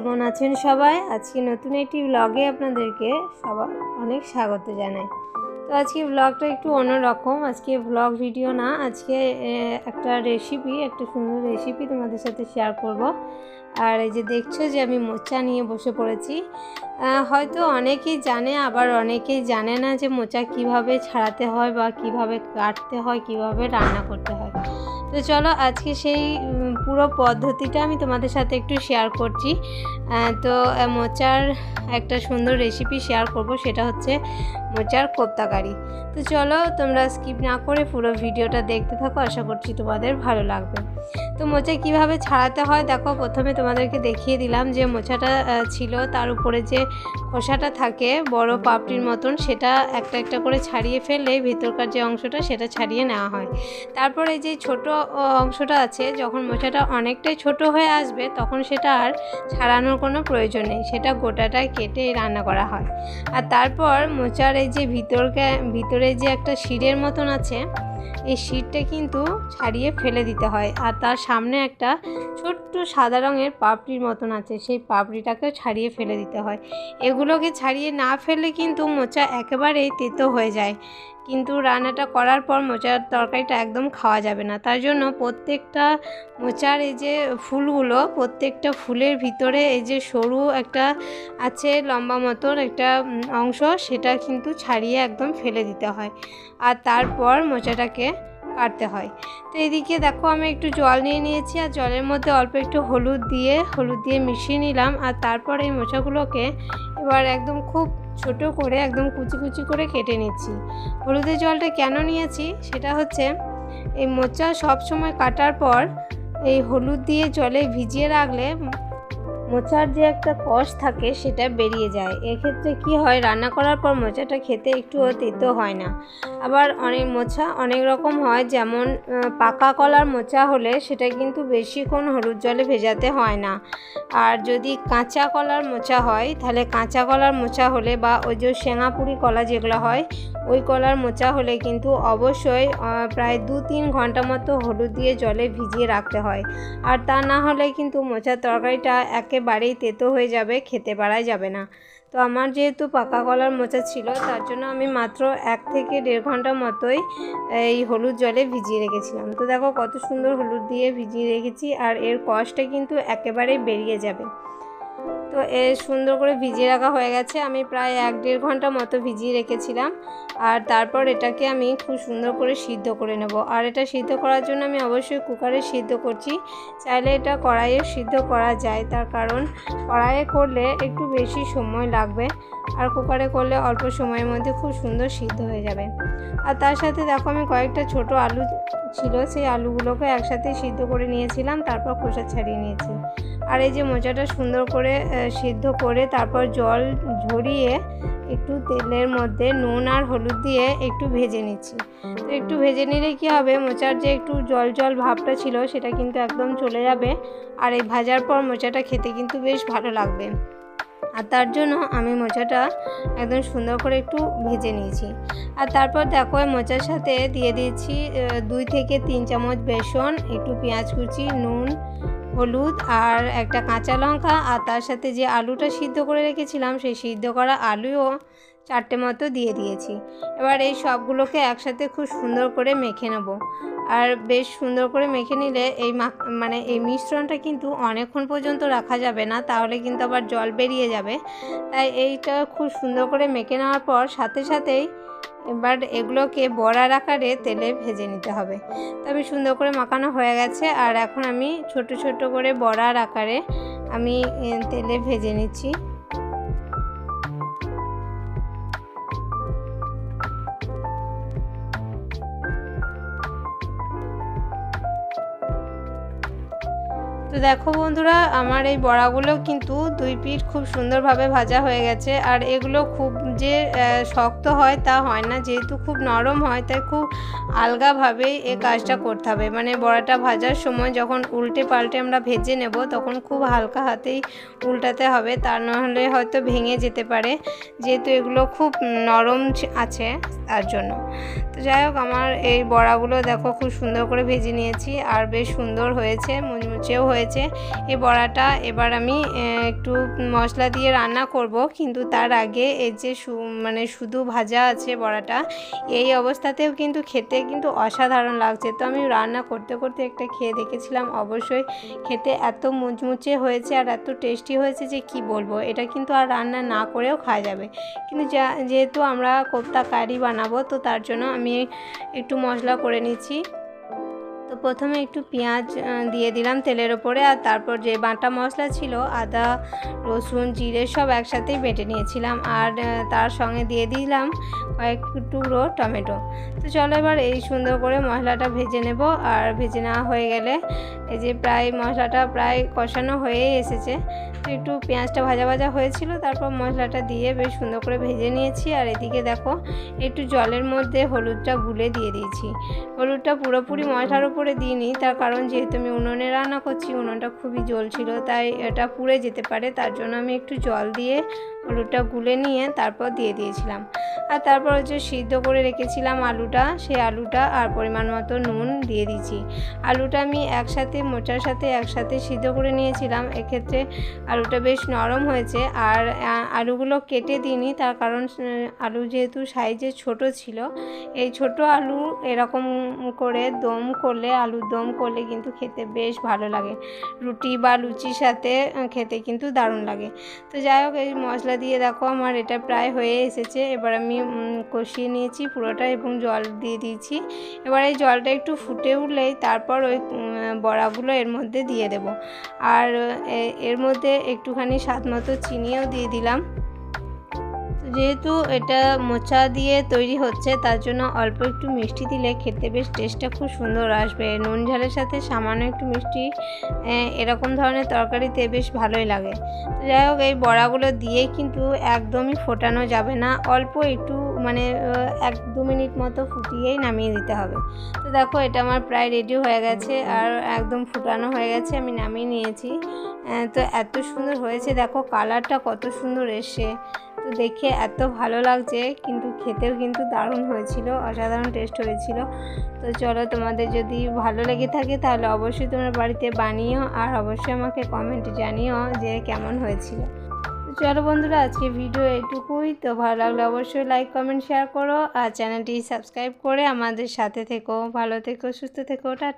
কেমন আছেন সবাই? আজকে নতুন একটি ব্লগে আপনাদেরকে সবার অনেক স্বাগত জানাই। তো আজকে ব্লগটা একটু অন্যরকম। আজকে ব্লগ ভিডিও না, আজকে একটা রেসিপি একটা সুন্দর রেসিপি তোমাদের সাথে শেয়ার করব। আর এই যে দেখছ যে আমি মোচা নিয়ে বসে পড়েছি। হয়তো অনেকেই জানে, আবার অনেকেই জানে না যে মোচা কীভাবে ছাড়াতে হয় বা কীভাবে কাটতে হয়, কীভাবে রান্না করতে হয়। তো চলো আজকে সেই পুরো পদ্ধতিটা আমি তোমাদের সাথে একটু শেয়ার করছি। তো মোচার একটা সুন্দর রেসিপি শেয়ার করব, সেটা হচ্ছে মোচার কোপ্তা কারি তো চলো, তোমরা স্কিপ না করে পুরো ভিডিওটা দেখতে থাকো, আশা করছি তোমাদের ভালো লাগবে। তো মোচা কীভাবে ছাড়াতে হয়, দেখো, প্রথমে তোমাদেরকে দেখিয়ে দিলাম যে মোচাটা ছিল, তার উপরে যে খোসাটা থাকে, বড় পাপড়ির মতন, সেটা একটা একটা করে ছাড়িয়ে ফেললে ভিতরকার যে অংশটা, সেটা ছাড়িয়ে নেওয়া হয়। তারপরে যে ছোট অংশটা আছে, যখন মোচাটা অনেকটাই ছোট হয়ে আসবে, তখন সেটা আর ছাড়ানোর কোনো প্রয়োজন নেই, সেটা গোটাটা কেটে রান্না করা হয়। আর তারপর মোচার এই যে ভিতরকে, ভিতরে যে একটা শিরের মতন আছে, এই শিরটা কিন্তু ছাড়িয়ে ফেলে দিতে হয়। আর তার সামনে একটা ছোট্ট সাদা রঙের পাপড়ির মতন আছে, সেই পাপড়িটাকেও ছাড়িয়ে ফেলে দিতে হয়। এগুলোকে ছাড়িয়ে না ফেলে কিন্তু মোচা একেবারেই তেতো হয়ে যায়। কিন্তু রান্নাটা করার পর মোচার তরকারিটা একদম খাওয়া যাবে না। তার জন্য প্রত্যেকটা মোচার এই যে ফুলগুলো, প্রত্যেকটা ফুলের ভিতরে এই যে সরু একটা আছে লম্বা মতন একটা অংশ, সেটা কিন্তু ছাড়িয়ে একদম ফেলে দিতে হয়। আর তারপর মোচাটাকে কাটতে হয়। তো এদিকে দেখো আমি একটু জল নিয়ে নিয়েছি, আর জলের মধ্যে অল্প একটু হলুদ দিয়ে হলুদ দিয়ে মিশিয়ে নিলাম। আর তারপর এই মোচাগুলোকে এবার একদম খুব ছোট করে একদম কুচি কুচি করে কেটে নিচ্ছি। হলুদের জলটা কেন নিয়েছি? সেটা হচ্ছে, এই মোচা সব সময় কাটার পর এই হলুদ দিয়ে জলে ভিজিয়ে রাখলে মোচার যে একটা কষ থাকে সেটা বেরিয়ে যায়। এক্ষেত্রে কি হয়? রান্না করার পর মোচাটা খেতে একটুও তেতো হয় না। আবার অনেক মোচা অনেক রকম হয়, যেমন পাকা কলার মোচা হলে সেটা কিন্তু বেশিক্ষণ হলুদ জলে ভেজাতে হয় না। আর যদি কাঁচা কলার মোচা হয়, তাহলে কাঁচা কলার মোচা হলে বা ওই যে সেঙাপুরি কলা যেগুলো হয়, ওই কলার মোচা হলে কিন্তু অবশ্যই প্রায় দু তিন ঘণ্টা মতো হলুদ দিয়ে জলে ভিজিয়ে রাখতে হয়। আর তা না হলে কিন্তু মোচার তরকারিটা একেবারেই তেতো হয়ে যাবে, খেতে পারাই যাবে না। তো আমার যেহেতু পাকা কলার মোচা ছিল, তার জন্য আমি মাত্র এক থেকে দেড় ঘণ্টা মতোই এই হলুদ জলে ভিজিয়ে রেখেছিলাম। তো দেখো কত সুন্দর হলুদ দিয়ে ভিজিয়ে রেখেছি, আর এর কষ্টটা কিন্তু একেবারেই বেরিয়ে যাবে। তো এ সুন্দর করে ভিজিয়ে রাখা হয়ে গেছে। আমি প্রায় এক দেড় ঘণ্টা মতো ভিজিয়ে রেখেছিলাম। আর তারপর এটাকে আমি খুব সুন্দর করে সিদ্ধ করে নেব। আর এটা সিদ্ধ করার জন্য আমি অবশ্যই কুকারে সিদ্ধ করছি। চাইলে এটা কড়াইয়ে সিদ্ধ করা যায়। তার কারণ কড়াইয়ে করলে একটু বেশি সময় লাগবে। আর কুকারে করলে অল্প সময়ের মধ্যে খুব সুন্দর সিদ্ধ হয়ে যাবে। আর তার সাথে দেখো আমি কয়েকটা ছোট আলু ছিল। সেই আলুগুলোকে একসাথে সিদ্ধ করে নিয়েছিলাম। তারপর খোসা ছাড়িয়ে নিয়েছি। আর এই যে মোচাটা সুন্দর করে সিদ্ধ করে তারপর জল ঝরিয়ে একটু তেলের মধ্যে নুন আর হলুদ দিয়ে একটু ভেজে নিচ্ছি। তো একটু ভেজে নিলে কী হবে, মোচার যে একটু জল জল ভাবটা ছিল সেটা কিন্তু একদম চলে যাবে। আর এই ভাজার পর মোচাটা খেতে কিন্তু বেশ ভালো লাগবে। আর তার জন্য আমি মোচাটা একদম সুন্দর করে একটু ভেজে নিয়েছি। আর তারপর দেখো মোচার সাথে দিয়ে দিয়েছি দুই থেকে তিন চামচ বেসন, একটু পেঁয়াজ কুচি, নুন হলুদ আর একটা কাঁচা লঙ্কা আর তার সাথে যে আলুটা সিদ্ধ করে রেখেছিলাম, সেই সিদ্ধ করা আলুও চারটে মতো দিয়ে দিয়েছি। এবার এই সবগুলোকে একসাথে খুব সুন্দর করে মেখে নেব। আর বেশ সুন্দর করে মেখে নিলে এই মানে এই মিশ্রণটা কিন্তু অনেকক্ষণ পর্যন্ত রাখা যাবে না, তাহলে কিন্তু আবার জল বেরিয়ে যাবে। তাই এইটা খুব সুন্দর করে মেখে নেওয়ার পর সাথে সাথেই এবার এগুলোকে বড়ার আকারে তেলে ভেজে নিতে হবে। তবে সুন্দর করে মাখানো হয়ে গেছে, আর এখন আমি ছোট ছোট করে বড়ার আকারে আমি তেলে ভেজে নিচ্ছি। দেখো বন্ধুরা, আমার এই বড়াগুলো কিন্তু দুই পিঠ খুব সুন্দরভাবে ভাজা হয়ে গেছে। আর এগুলো খুব যে শক্ত হয় তা হয় না। যেহেতু খুব নরম হয়, তাই খুব আলগাভাবেই এ কাজটা করতে হবে। মানে বড়াটা ভাজার সময় যখন উল্টে পাল্টে আমরা ভেজে নেব, তখন খুব হালকা হাতেই উল্টাতে হবে। তা নাহলে হয়তো ভেঙে যেতে পারে। যেহেতু এগুলো খুব নরম আছে তার জন্য। যাই হোক, আমার এই বড়াগুলো দেখো খুব সুন্দর করে ভেজে নিয়েছি আর বেশ সুন্দর হয়েছে, মুচমুচেও হয়েছে। এই বড়াটা এবার আমি একটু মশলা দিয়ে রান্না করব, কিন্তু তার আগে এই যে মানে শুধু ভাজা আছে বড়াটা, এই অবস্থাতেও কিন্তু খেতে কিন্তু অসাধারণ লাগছে। তো আমি রান্না করতে করতে একটা খেয়ে দেখেছিলাম, অবশ্যই খেতে এত মুচমুচে হয়েছে আর এত টেস্টি হয়েছে যে কি বলব, এটা কিন্তু আর রান্না না করেও খাওয়া যাবে। কিন্তু যেহেতু আমরা কোপ্তা কারি বানাবো, তো তার জন্য আমি একটু মশলা করে নিচ্ছি। তো প্রথমে একটু পেঁয়াজ দিয়ে দিলাম তেলের ওপরে আর তারপর যে বাটা মশলা ছিল, আদা, রসুন, জিরে সব একসাথেই বেটে নিয়েছিলাম। আর তার সঙ্গে দিয়ে দিলাম কয়েক টুকরো টমেটো। তো চলো এবার এই সুন্দর করে মশলাটা ভেজে নেব। আর ভেজে নেওয়া হয়ে গেলে এই যে প্রায় মশলাটা প্রায় কষানো হয়েই এসেছে। তো একটু পেঁয়াজটা ভাজা ভাজা হয়েছিল, তারপর মশলাটা দিয়ে বেশ সুন্দর করে ভেজে নিয়েছি। আর এদিকে দেখো, একটু জলের মধ্যে হলুদটা গুলে দিয়ে দিয়েছি। হলুদটা পুরোপুরি মশলার উপরে দিইনি, তার কারণ যেহেতু আমি উনুনে রান্না করছি, উনুনটা খুবই জ্বলছিল তাই এটা পুড়ে যেতে পারে। তার জন্য আমি একটু জল দিয়ে হলুদটা গুলে নিয়ে তারপর দিয়ে দিয়েছিলাম। আর তারপর হচ্ছে সিদ্ধ করে রেখেছিলাম আলুটা, সেই আলুটা আর পরিমাণ মতো নুন দিয়ে দিয়েছি। আলুটা আমি একসাথে, মোচার সাথে একসাথে সিদ্ধ করে নিয়েছিলাম। এক্ষেত্রে আলুটা বেশ নরম হয়েছে আর আলুগুলো কেটে দিইনি, তার কারণ আলু যেহেতু সাইজে ছোট ছিল, এই ছোট আলু এরকম করে দম করলে, আলুর দম করলে কিন্তু খেতে বেশ ভালো লাগে। রুটি বা লুচির সাথে খেতে কিন্তু দারুণ লাগে। তো যাই হোক, এই মশলা দিয়ে দেখো, আমার এটা প্রায় হয়ে এসেছে। এবার আমি কষিয়ে নিয়েছি পুরোটা এবং জল দিয়ে দিয়েছি। এবার এই জলটা একটু ফুটে উঠলেই তারপর ওই বড়াগুলো এর মধ্যে দিয়ে দেব। আর এর মধ্যে একটুখানি স্বাদ মতো চিনিও দিয়ে দিলাম। যেহেতু এটা মোচা দিয়ে তৈরি হচ্ছে, তার জন্য অল্প একটু মিষ্টি দিলে খেতে বেশ টেস্টটা খুব সুন্দর আসবে। নুন ঝালের সাথে সামান্য একটু মিষ্টি এরকম ধরনের তরকারিতে বেশ ভালোই লাগে। যাই হোক, এই বড়াগুলো দিয়ে কিন্তু একদমই ফোটানো যাবে না। অল্প একটু মানে এক দু মিনিট মতো ফুটিয়েই নামিয়ে দিতে হবে। তো দেখো, এটা আমার প্রায় রেডি হয়ে গেছে আর একদম ফুটানো হয়ে গেছে, আমি নামিয়ে নিয়েছি। তো এত সুন্দর হয়েছে, দেখো কালারটা কত সুন্দর এসছে। তো দেখে এত ভালো লাগছে, কিন্তু খেতেও কিন্তু দারুণ হয়েছিল, অসাধারণ টেস্ট হয়েছিল। তো চলো, তোমাদের যদি ভালো লেগে থাকে, তাহলে অবশ্যই তোমরা বাড়িতে বানিও আর অবশ্যই আমাকে কমেন্টে জানিও যে কেমন হয়েছিল। চলো বন্ধুরা আজকে ভিডিও এটুকুই তো ভালো লাগলে অবশ্যই লাইক কমেন্ট শেয়ার করো। আর চ্যানেলটি সাবস্ক্রাইব করে আমাদের সাথে থেকো। ভালো থেকো, সুস্থ থেকো। টাটা।